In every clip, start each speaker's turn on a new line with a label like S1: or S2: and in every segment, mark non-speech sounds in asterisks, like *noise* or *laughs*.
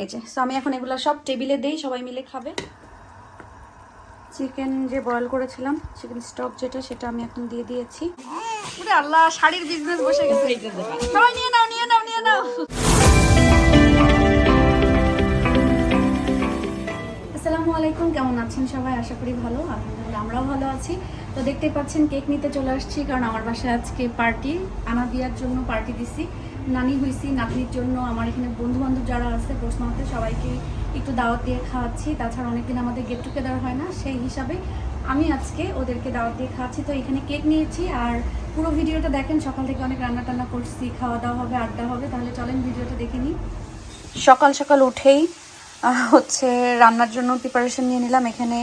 S1: এই যে সো আমি এখন এগুলো সব টেবিলে দেই সবাই মিলে খাবে। চিকেন যে বয়েল করেছিলাম চিকেন স্টক যেটা সেটা আমি এখন দিয়ে দিয়েছি। ওরে আল্লাহ শাড়ির বিজনেস বসে গেছে। সবাই নিয়ে নাও নিয়ে নাও নিয়ে নাও। আসসালামু আলাইকুম কেমন আছেন সবাই? আশা করি ভালো আলহামদুলিল্লাহ আমরাও ভালো আছি। তো দেখতেই পাচ্ছেন, কেক নিতে চলে আসছি কারণ আমার বাসায় আজকে পার্টি। আনা বিয়ার জন্য পার্টি দিছি, নানি হইছি, নাতনির জন্য, আমার এখানে বন্ধু বান্ধব যারা আছে, প্রশ্ন হতে সবাইকে একটু দাওয়াত দিয়ে খাওয়াচ্ছি। তাছাড়া অনেকদিন আমাদের গেট টুগেদার হয় না, সেই হিসাবে আমি আজকে ওদেরকে দাওয়াত দিয়ে খাওয়াচ্ছি। তো এখানে কেক নিয়েছি আর পুরো ভিডিওটা দেখেন, সকাল থেকে অনেক রান্না টান্না করছি খাওয়া দাওয়া হবে, আড্ডা হবে, তাহলে চলেন ভিডিওটা দেখে নিই। সকাল সকাল উঠেই হচ্ছে রান্নার জন্য প্রিপারেশন নিয়ে নিলাম। এখানে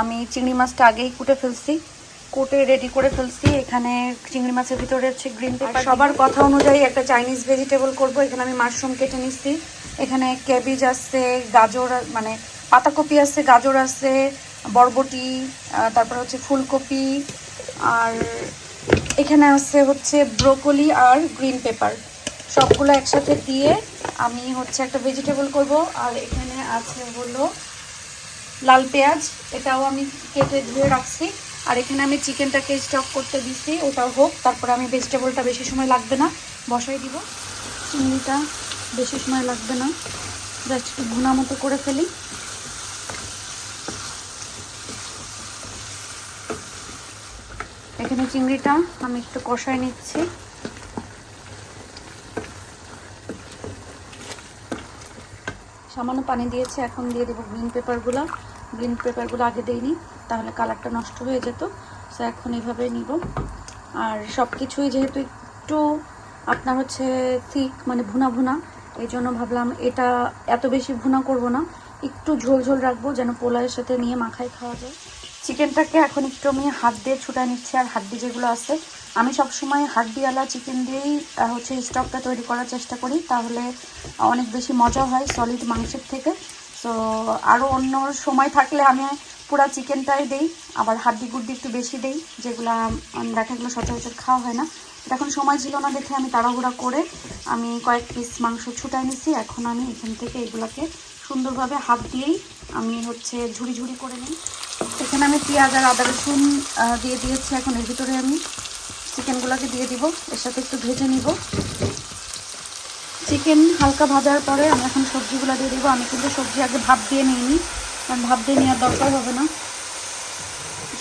S1: আমি চিংড়ি মাছটা আগেই কুটে ফেলছি। কুটে রেডি করে ফেলছি। এখানে চিংড়ি মাছের ভিতরে হচ্ছে গ্রিন পেপার সবার কথা অনুযায়ী একটা চাইনিজ ভেজিটেবল করব। এখানে আমি মাশরুম কেটে নিচ্ছি এখানে ক্যাবেজ আছে গাজর মানে পাতাকপি আছে গাজর আছে বরবটি তারপর হচ্ছে ফুলকপি আর এখানে আছে হচ্ছে ব্রোকলি আর গ্রিন পেপার সবগুলো একসাথে দিয়ে আমি হচ্ছে একটা ভেজিটেবল করব। আর এখানে আছে হলো লাল পেঁয়াজ। এটাও আমি কেটে ধুয়ে রাখছি। আর এখানে আমি চিকেনটাকে স্টক করতে দিছি, ওটাও হোক, তারপরে আমি ভেজিটেবলটা বেশি সময় লাগবে না, বসাই দিব। চিংড়িটা বেশি সময় লাগবে না জাস্ট একটু ভুনা মতো করে ফেলি। এখানে চিংড়িটা আমি একটু কষায় নিচ্ছি। সামান্য পানি দিয়েছি, এখন দিয়ে দেবো গ্রিন পেপারগুলো গ্রিন পেপারগুলো আগে দেইনি, তাহলে কালারটা নষ্ট হয়ে যেত সো এখন এইভাবে নিব। আর সব কিছুই যেহেতু একটু আপনার হচ্ছে থিক মানে ভুনা ভুনা, এই জন্য ভাবলাম এটা এত বেশি ভুনা করব না, একটু ঝোল ঝোল রাখব যেন পোলাওয়ের সাথে নিয়ে মাখায় খাওয়া যায়। চিকেনটাকে এখন একটু আমি হাত দিয়ে ছুটা নিচ্ছি, আর হাড্ডি যেগুলো আছে, আমি সবসময় হাড্ডিওয়ালা চিকেন দিয়েই হচ্ছে স্টকটা তৈরি করার চেষ্টা করি, তাহলে অনেক বেশি মজা হয় সলিড মাংসের থেকে। সো আরও অন্য সময় থাকলে আমি পুরা চিকেনটাই দেই, আবার হাড্ডি গুড্ডি একটু বেশি দেই, যেগুলো দেখা গেলো সচরাচর খাওয়া হয় না। এখন সময় ছিল না দেখে আমি তাড়াহুড়া করে আমি কয়েক পিস মাংস ছুটাই নিছি। এখন আমি এখান থেকে এগুলোকে সুন্দরভাবে হাত দিয়েই আমি হচ্ছে ঝুড়ি ঝুড়ি করে নিই। এখানে আমি পেঁয়াজ আর আদা রসুন দিয়ে দিয়েছি। এখন এর ভিতরে আমি চিকেনগুলোকে দিয়ে দিব। এর সাথে একটু ভেজে নিব। চিকেন হালকা ভাজার পরে আমি এখন সবজিগুলো দিয়ে দিব। আমি কিন্তু সবজি আগে ভাপ দিয়ে নিইনি, কারণ ভাপ দিয়ে নেওয়ার দরকার হবে না।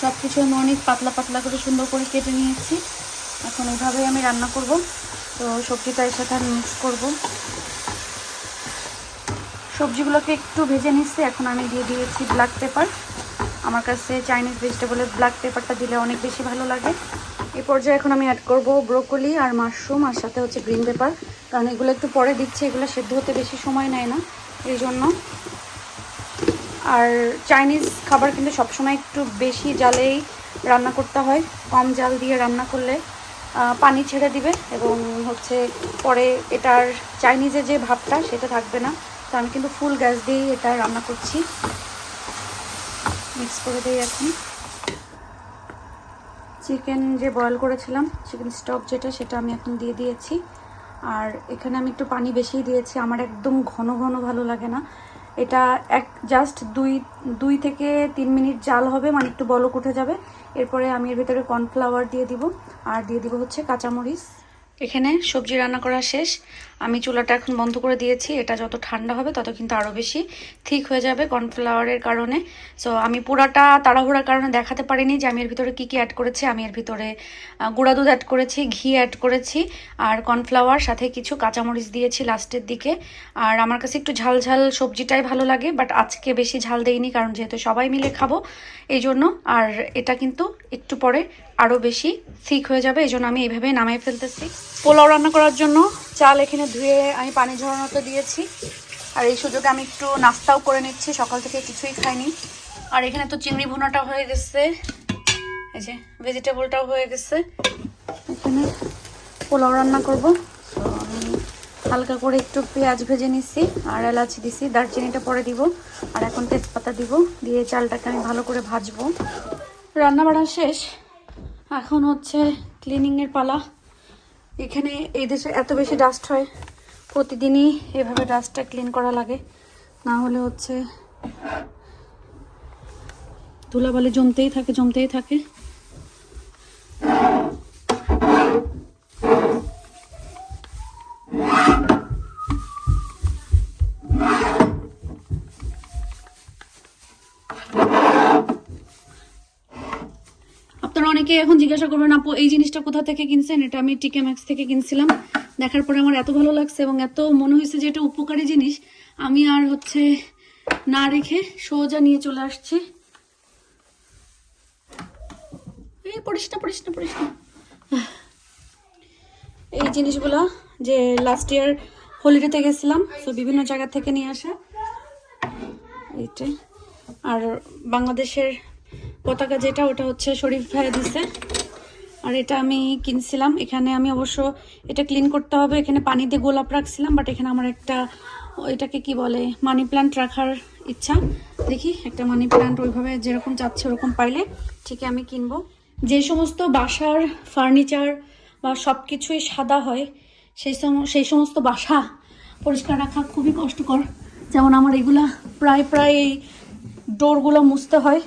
S1: সব কিছু আমি অনেক পাতলা পাতলা করে সুন্দর করে কেটে নিয়েছি। এখন এইভাবেই আমি রান্না করব। তো সবজিটা এর সাথে আমি মিক্স করব। সবজিগুলোকে একটু ভেজে নিচ্ছি। এখন আমি দিয়ে দিয়েছি ব্ল্যাক পেপার আমার কাছে চাইনিজ ভেজিটেবলের ব্ল্যাক পেপারটা দিলে অনেক বেশি ভালো লাগে। এই পর্যায়ে এখন আমি অ্যাড করব ব্রোকলি আর মাশরুম আর সাথে হচ্ছে গ্রিন পেপার কারণ এগুলো একটু পরে দিচ্ছি, এগুলো সেদ্ধ হতে বেশি সময় নেয় না, এই জন্য। আর চাইনিজ খাবার কিন্তু সবসময় একটু বেশি জালেই রান্না করতে হয়, কম জাল দিয়ে রান্না করলে পানি ছেড়ে দিবে এবং হচ্ছে পরে এটার চাইনিজের যে ভাবটা সেটা থাকবে না। তো আমি কিন্তু ফুল গ্যাস দিয়েই এটা রান্না করছি। মিক্স করে দিই এখন। চিকেন যে বয়েল করেছিলাম, চিকেন স্টক যেটা, সেটা আমি এখন দিয়ে দিয়েছি। আর এখানে আমি একটু পানি বেশিই দিয়েছি। আমার একদম ঘন ঘন ভালো লাগে না। এটা এক জাস্ট দুই দুই থেকে তিন মিনিট জাল হবে মানে একটু বলক উঠে যাবে। এরপরে আমি এর ভিতরে কর্নফ্লাওয়ার দিয়ে দিব। আর দিয়ে দিব হচ্ছে কাঁচামরিচ। এখানে সবজি রান্না করা শেষ। আমি চুলাটা এখন বন্ধ করে দিয়েছি। এটা যত ঠান্ডা হবে, তত কিন্তু আরও বেশি ঠিক হয়ে যাবে কর্নফ্লাওয়ারের কারণে। সো আমি পুরাটা তাড়াহুড়ার কারণে দেখাতে পারিনি যে আমি এর ভিতরে কী কী অ্যাড করেছি। আমি এর ভিতরে গুঁড়া দুধ অ্যাড করেছি, ঘি অ্যাড করেছি, আর কর্নফ্লাওয়ার, সাথে কিছু কাঁচামরিচ দিয়েছি লাস্টের দিকে। আর আমার কাছে একটু ঝাল ঝাল সবজিটাই ভালো লাগে বাট আজকে বেশি ঝাল দেইনি, কারণ যেহেতু সবাই মিলে খাব এই জন্য আর এটা কিন্তু একটু পরে আরও বেশি থিক হয়ে যাবে এই জন্য আমি এইভাবে নামিয়ে ফেলতেছি। পোলাও রান্না করার জন্য চাল এখানে ধুয়ে আমি পানি ঝরানোতে দিয়েছি। আর এই সুযোগে আমি একটু নাস্তাও করে নিচ্ছি, সকাল থেকে কিছুই খাইনি। আর এখানে তো চিংড়ি ভুনাটা হয়ে গেছে। এই যে ভেজিটেবলটাও হয়ে গেছে। এখানে পোলাও রান্না করব। হালকা করে একটু পেঁয়াজ ভেজে নিচ্ছি আর এলাচি দিছি, দারচিনিটা পরে দিব। আর এখন তেজপাতা দিব, দিয়ে চালটাকে আমি ভালো করে ভাজবো। রান্না বাড়া শেষ। এখন হচ্ছে ক্লিনিংয়ের পালা। এখানে এই দেশে এত বেশি ডাস্ট হয়, প্রতিদিনই এভাবে ডাস্টটা ক্লিন করা লাগে। না হলে হচ্ছে ধুলাবালি জমতেই থাকে জমতেই থাকে। আপনারা অনেকে এখন জিজ্ঞাসা করবেন, আপু, এই জিনিসটা কোথা থেকে কিনছেন? এটা আমি টিকে ম্যাক্স থেকে কিনছিলাম। দেখার পরে আমার এত ভালো লাগছে এবং এত মনে হয়েছে যে এটা উপকারী জিনিস। আমি আর হচ্ছে না রেখে সোজা নিয়ে চলে আসছি। এই এই জিনিসগুলো যে লাস্ট ইয়ার হলিডেতে গেছিলাম তো বিভিন্ন জায়গা থেকে নিয়ে আসা। এইটা আর বাংলাদেশের পতাকা যেটা, ওটা হচ্ছে শরীফ ভাই দিছে। আর এটা আমি কিনছিলাম। এখানে আমি অবশ্য এটা ক্লিন করতে হবে। এখানে পানি দিয়ে গোলাপ রাখছিলাম বাট এখানে আমার একটা, এটাকে কি বলে মানি প্ল্যান্ট রাখার ইচ্ছা। দেখি, একটা মানি প্ল্যান্ট ওইভাবে যেরকম চাচ্ছে ওরকম পাইলে ঠিকই আমি কিনবো। যে সমস্ত বাসার ফার্নিচার বা সব কিছুই সাদা হয়, সেই সেই সমস্ত বাসা পরিষ্কার রাখা খুবই কষ্টকর। যেমন আমার এগুলা প্রায় প্রায় এই ডোরগুলো মুছতে হয়।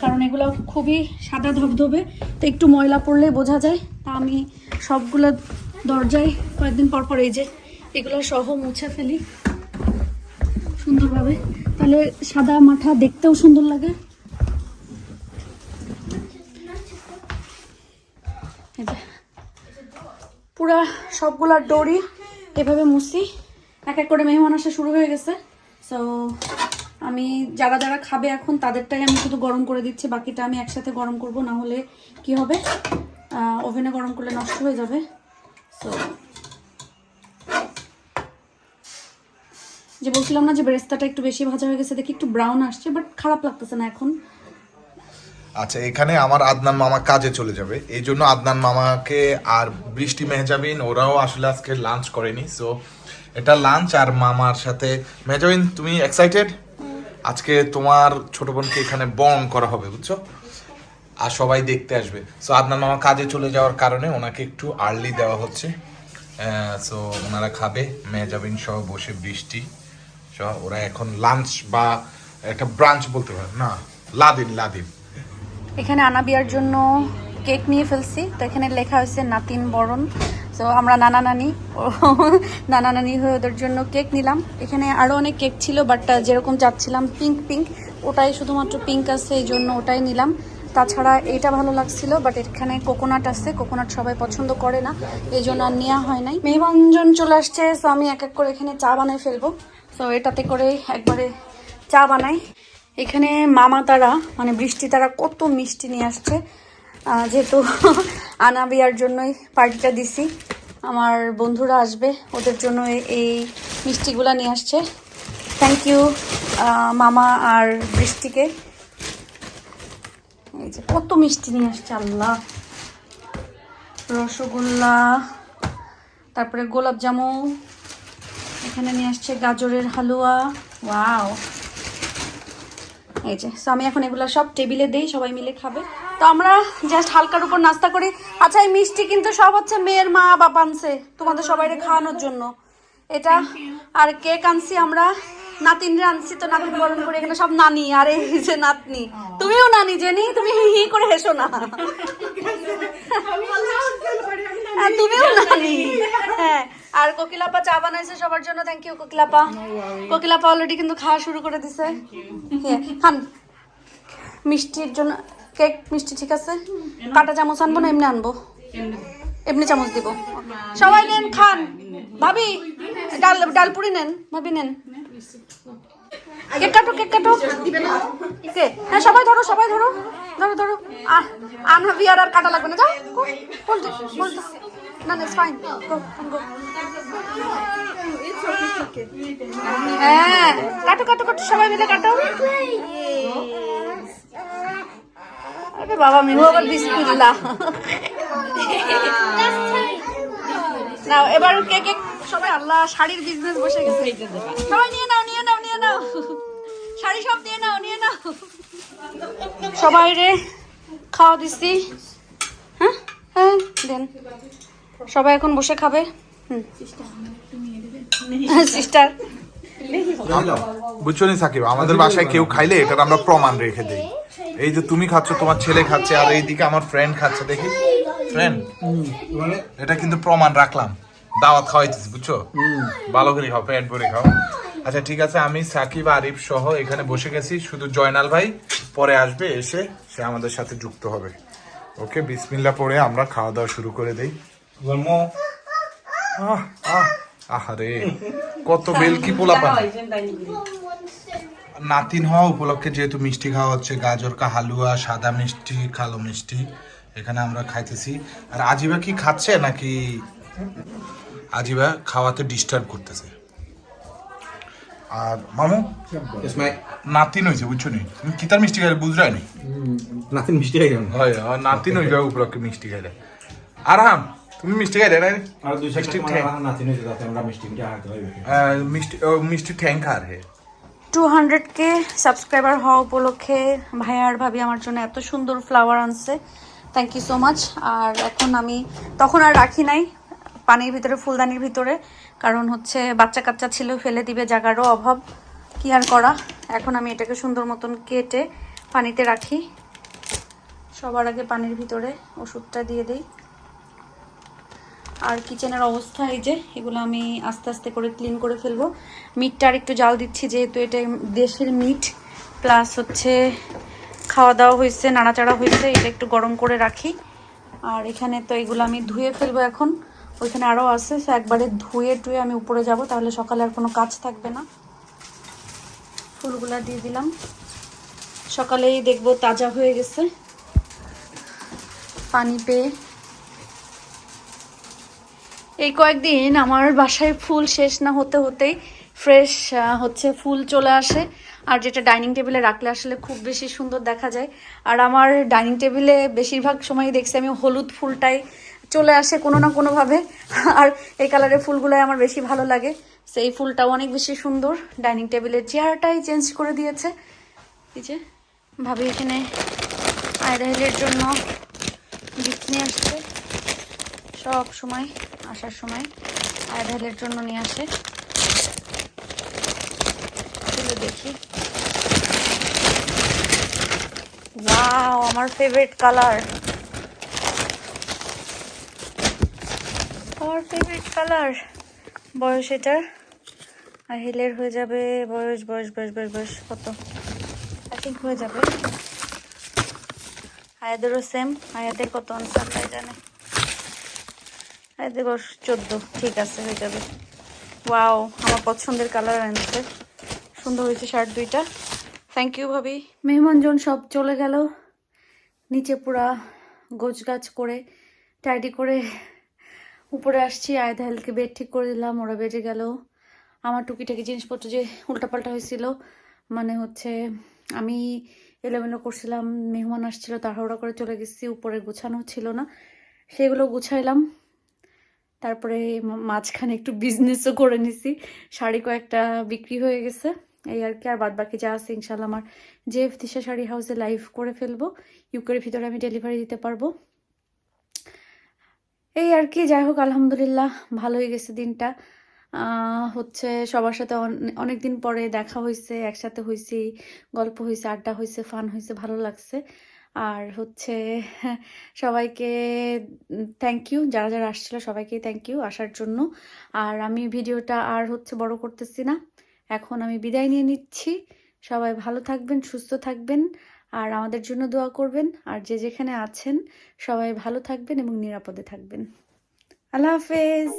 S1: কারণ এগুলো খুবই সাদা ধবধবে। তো একটু ময়লা পড়লে বোঝা যায়। তা আমি সবগুলো দরজায় কয়েকদিন পর পর এই যে এগুলো সহ মুছে ফেলি সুন্দরভাবে। তাহলে সাদা মাঠা দেখতেও সুন্দর লাগে। পুরা সবগুলা ডোরি এভাবে মুছি। এক এক করে মেহমান আসা শুরু হয়ে গেছে। সো আমি যারা যারা খাবে এখন, তাদেরটাই আমি শুধু গরম করে দিচ্ছি, বাকিটা আমি একসাথে গরম করব, না হলে কি হবে? ওভেনে গরম করলে নষ্ট হয়ে যাবে। সো যে বলছিলাম না যে বেরেস্তাটা একটু বেশি ভাজা হয়ে গেছে, দেখি একটু ব্রাউন আসছে বাট খারাপ লাগতেছে না এখন।
S2: আচ্ছা এখানে আমার আদনান মামা কাজে চলে যাবে। এই জন্য আদনান মামাকে আর বৃষ্টি মেহজাবিন, ওরাও আসলে আজকে লাঞ্চ করেনি। সো এটা লাঞ্চ আর মামার সাথে। মেহজাবিন, তুমি এক্সাইটেড আজকে তোমার ছোট বোনকে এখানে বরণ করা হবে, বুঝছ? আর সবাই দেখতে আসবে। সো আদনান মামা কাজে চলে যাওয়ার কারণে ওনাকে একটু আর্লি দেওয়া হচ্ছে। সো ওনারা খাবে মেহজাবিন সহ বসে বৃষ্টি সহ। ওরা এখন লাঞ্চ বা একটা ব্রাঞ্চ বলতে পারে। না, লাদিন লাদিন।
S1: এখানে আনাবিয়ার জন্য কেক নিয়ে ফেলছি। তো এখানে লেখা হয়েছে নাতিন বরণ। তো আমরা নানা নানি নানা নানি হয়ে ওদের জন্য কেক নিলাম। এখানে আরও অনেক কেক ছিল বাট যেরকম চাচ্ছিলাম পিঙ্ক পিঙ্ক ওটাই শুধুমাত্র পিঙ্ক আছে, এই জন্য ওটাই নিলাম। তাছাড়া এটা ভালো লাগছিল বাট এখানে কোকোনাট আছে কোকোনাট সবাই পছন্দ করে না, এই জন্য আর নেওয়া হয় নাই। মেহমানজন চলে আসছে সো আমি এক এক করে এখানে চা বানাই ফেলব। তো এটাতে করে একবারে চা বানাই। এখানে মামা তারা মানে বৃষ্টি তারা কত মিষ্টি নিয়ে আসছে। যেহেতু *laughs* আনাবিয়ার জন্যই পার্টিটা দিছি, আমার বন্ধুরা আসবে, ওদের জন্য এই মিষ্টিগুলো নিয়ে আসছে। থ্যাংক ইউ মামা আর বৃষ্টিকে। এই যে কত মিষ্টি নিয়ে আসছে, আল্লাহ। রসগোল্লা, তারপরে গোলাপ জামু এখানে নিয়ে আসছে গাজরের হালুয়া। ওয়াও এই যে, so আমি এখন এগুলো সব টেবিলে দেই, সবাই মিলে খাবে। তো আমরা জাস্ট হালকার উপর নাস্তা করি। আচ্ছা এই মিষ্টি কিন্তু সব হচ্ছে মেয়ের মা বাপ আনছে তোমাদের সবাই খাওয়ানোর জন্য। এটা আর কেক আনছি আমরা। নাতিনরে আনছি তো নাতিন বরণ করে এখানে সব নানি আর এই যে নাতনি। তুমিও নানি জেনি তুমি হি হি করে হেসো না। হ্যাঁ, তুমিও নানি। হ্যাঁ আর কোকিলাপা চা বানাইছে সবার জন্য থ্যাংক ইউ কোকিলাপা। কোকিলাপা অলরেডি কিন্তু খাওয়া শুরু করে দিছে। হ্যাঁ, খান। মিষ্টির জন্য কেক মিষ্টি ঠিক আছে? কাটা চামচ আনব না, এমনি আনব? এমনি চামচ দিব। সবাই নেন, খান। ভাবি, ডাল ডালপুরি নেন, ভাবি নেন। কেক কাটো কেক কাটো। কে? হ্যাঁ সবাই ধরো সবাই ধরো। ধরো ধরো। আনহা বিয়ার আর কাটা লাগবে না। যাও বলতে বলতে। না না ফাইন হ্যাঁ কাটো কাটো কাটো, সবাই মিলে কাটো। বাবা মিহু আবার বিসমিল্লাহ না এবার কে কে সবাই আল্লাহ, শাড়ির বিজনেস বসে গেছে। সবাই নিয়ে নাও নিয়ে নাও নিয়ে নাও। শাড়ি সব নিয়ে নাও নিয়ে নাও। সবাই রে, খাওয়া দিছি। হ্যাঁ? হ্যাঁ দেন। সবাই এখন বসে খাবে। হুম। সিস্টার
S2: বুঝছ নি সাকিব, আমাদের বাসায় কেউ খাইলে এটার আমরা প্রমাণ রেখে দেই। এই যে তুমি খাচ্ছ তোমার ছেলে খাচ্ছে আর এইদিকে আমার ফ্রেন্ড খাচ্ছে দেখি। ফ্রেন্ড এটা কিন্তু প্রমাণ রাখলাম। দাওয়াত খাওয়াইতেছি বুঝছ? ভালো করে খাও পেট ভরে খাও। আচ্ছা ঠিক আছে আমি সাকিব আরিফ সহ এখানে বসে গেছি শুধু জয়নাল ভাই পরে আসবে এসে সে আমাদের সাথে যুক্ত হবে। ওকে বিসমিল্লা পরে আমরা খাওয়া দাওয়া শুরু করে দেই। আহ আহ আহারে কত বেলকি পোলা পান নাতিন হওয়া উপলক্ষে যেহেতু মিষ্টি খাওয়া হচ্ছে গাজর কা হালুয়া সাদা মিষ্টি কালো মিষ্টি এখানে আমরা খাইতেছি। আর আজিবা কি খাচ্ছে নাকি আজিবা খাওয়াতে ডিস্টার্ব করতেছে? আর মামু? নাতিন হয়েছে বুঝছ নি? তুমি কিতার মিষ্টি খাইলে বুঝরাই নি
S3: নাতিন মিষ্টি again.
S2: হয় নাতিন হয়ে হইবে উপলক্ষে মিষ্টি খাইলে। আরাম তুমি মিষ্টি খাইলে না?
S3: আর
S2: মিষ্টি
S3: মিষ্টি মিষ্টি
S2: ঠ্যাং খার হে।
S1: টু হান্ড্রেড কে সাবস্ক্রাইবার হওয়া উপলক্ষে ভাইয়া আর ভাবি আমার জন্য এত সুন্দর ফ্লাওয়ার আনছে। থ্যাংক ইউ সো মাচ আর এখন আমি, তখন আর রাখি নাই, পানির ভিতরে, ফুলদানির ভিতরে, কারণ হচ্ছে বাচ্চা কাচ্চা ছিল, ফেলে দিবে জায়গারও অভাব। কি আর করা? এখন আমি এটাকে সুন্দর মতন কেটে পানিতে রাখি। সবার আগে পানির ভিতরে ওষুধটা দিয়ে দিই। আর কিচেনের অবস্থা এই যে, এগুলো আমি আস্তে আস্তে করে ক্লিন করে ফেলব। মিটটা আর একটু জাল দিচ্ছি, যেহেতু এটা দেশের মিট প্লাস হচ্ছে খাওয়া দাওয়া হয়েছে, নাড়াচাড়া হয়েছে, এটা একটু গরম করে রাখি। আর এখানে তো এগুলো আমি ধুয়ে ফেলব এখন। ওইখানে আরও আছে, সো একবারে ধুয়ে টুয়ে আমি উপরে যাব, তাহলে সকালে আর কোনো কাজ থাকবে না। ফুলগুলা দিয়ে দিলাম। সকালেই দেখব তাজা হয়ে গেছে। পানি পেয়ে এই কয়েকদিন আমার বাসায় ফুল শেষ না হতে হতেই ফ্রেশ হচ্ছে ফুল চলে আসে। আর যেটা ডাইনিং টেবিলে রাখলে আসলে খুব বেশি সুন্দর দেখা যায়। আর আমার ডাইনিং টেবিলে বেশিরভাগ সময় দেখছি আমি হলুদ ফুলটাই চলে আসে কোনো না কোনোভাবে। *laughs* আর এই কালারের ফুলগুলোই আমার বেশি ভালো লাগে। সেই ফুলটাও অনেক বেশি সুন্দর। ডাইনিং টেবিলের চেয়ারটাই চেঞ্জ করে দিয়েছে। এই যে, ভাবি এখানে আয়রাহেলের জন্য গিফট নিয়ে আসছে। সব সময়, আসার সময় আয়ডালের জন্য নিয়ে আসে। দেখি। আমার ফেভারিট কালার আমার ফেভারিট কালার বয়স এটা। আর হিলের হয়ে যাবে, বয়স বয়স বয়স বয়স বয়স, কত? আই থিঙ্ক হয়ে যাবে। আয়াদেরও সেম আয়াদের কত? আনসার তাই জানে। এই দেখো, চোদ্দ। ঠিক আছে, হয়ে যাবে। ওয়াও আমার পছন্দের কালার আনছে সুন্দর হয়েছে শার্ট দুইটা। থ্যাংক ইউ ভাবি। মেহমানজন সব চলে গেল। নিচে পুরা গোছ গাছ করে টাইডি করে উপরে আসছি। আয়দাহেলকে বেড ঠিক করে দিলাম, ওরা বেডে গেল। আমার টুকিটাকি জিনিসপত্র যে উল্টাপাল্টা হয়েছিল মানে হচ্ছে আমি এলোমেলো করছিলাম, মেহমান আসছিল, তাড়াহুড়া করে চলে গেছি, উপরে গোছানো ছিল না। সেগুলো গুছাইলাম। তারপরে মাঝখানে একটু বিজনেসও করে নিছি। শাড়ি কয়েকটা বিক্রি হয়ে গেছে। এই আর কি, আর বাদ বাকি যা আছে ইনশাল্লাহ আমার যে দিশা শাড়ি হাউসে লাইভ করে ফেলব। ইউকের ভিতরে আমি ডেলিভারি দিতে পারব। এই আর কি, যাই হোক, আলহামদুলিল্লাহ ভালো হয়ে গেছে দিনটা। হচ্ছে সবার সাথে অনেক দিন পরে দেখা হয়েছে একসাথে হয়েছি গল্প হয়েছে আড্ডা হয়েছে ফান হয়েছে ভালো লাগছে। আর হচ্ছে *laughs* সবাইকে থ্যাংক ইউ যারা যারা আসছিল সবাইকে থ্যাংক ইউ আসার জন্য। আর আমি ভিডিওটা আর হচ্ছে বড় করতেছি না। এখন আমি বিদায় নিয়ে নিচ্ছি। সবাই ভালো থাকবেন, সুস্থ থাকবেন। আর আমাদের জন্য দোয়া করবেন। আর যে যেখানে আছেন, সবাই ভালো থাকবেন এবং নিরাপদে থাকবেন। আল্লাহ হাফেজ।